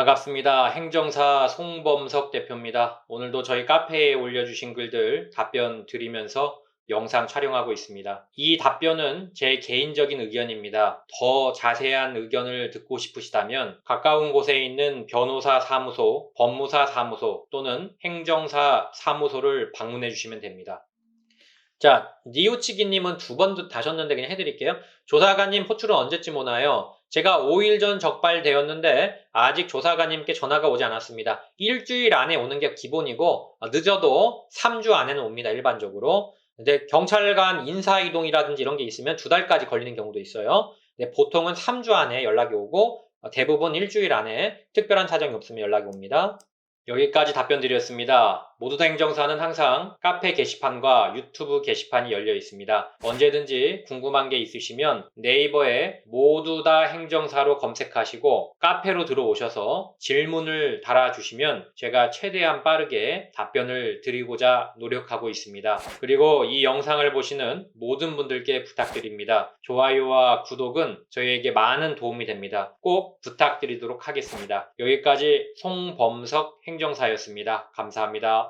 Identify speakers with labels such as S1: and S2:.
S1: 반갑습니다. 행정사 송범석 대표입니다. 오늘도 저희 카페에 올려주신 글들 답변 드리면서 영상 촬영하고 있습니다. 이 답변은 제 개인적인 의견입니다. 더 자세한 의견을 듣고 싶으시다면 가까운 곳에 있는 변호사 사무소, 법무사 사무소 또는 행정사 사무소를 방문해 주시면 됩니다. 자, 니오치기님은 두 번 다셨는데 그냥 해드릴게요. 조사관님 호출은 언제쯤 오나요? 제가 5일 전 적발되었는데 아직 조사관님께 전화가 오지 않았습니다. 일주일 안에 오는 게 기본이고 어, 늦어도 3주 안에는 옵니다. 일반적으로. 근데 경찰관 인사 이동이라든지 이런 게 있으면 두 달까지 걸리는 경우도 있어요. 근데 보통은 3주 안에 연락이 오고 어, 대부분 일주일 안에 특별한 사정이 없으면 연락이 옵니다. 여기까지 답변 드렸습니다. 모두 다 행정사는 항상 카페 게시판과 유튜브 게시판이 열려 있습니다. 언제든지 궁금한 게 있으시면 네이버에 모두 다 행정사로 검색하시고 카페로 들어오셔서 질문을 달아주시면 제가 최대한 빠르게 답변을 드리고자 노력하고 있습니다. 그리고 이 영상을 보시는 모든 분들께 부탁드립니다. 좋아요와 구독은 저희에게 많은 도움이 됩니다. 꼭 부탁드리도록 하겠습니다. 여기까지 송범석 행정사였습니다. 감사합니다.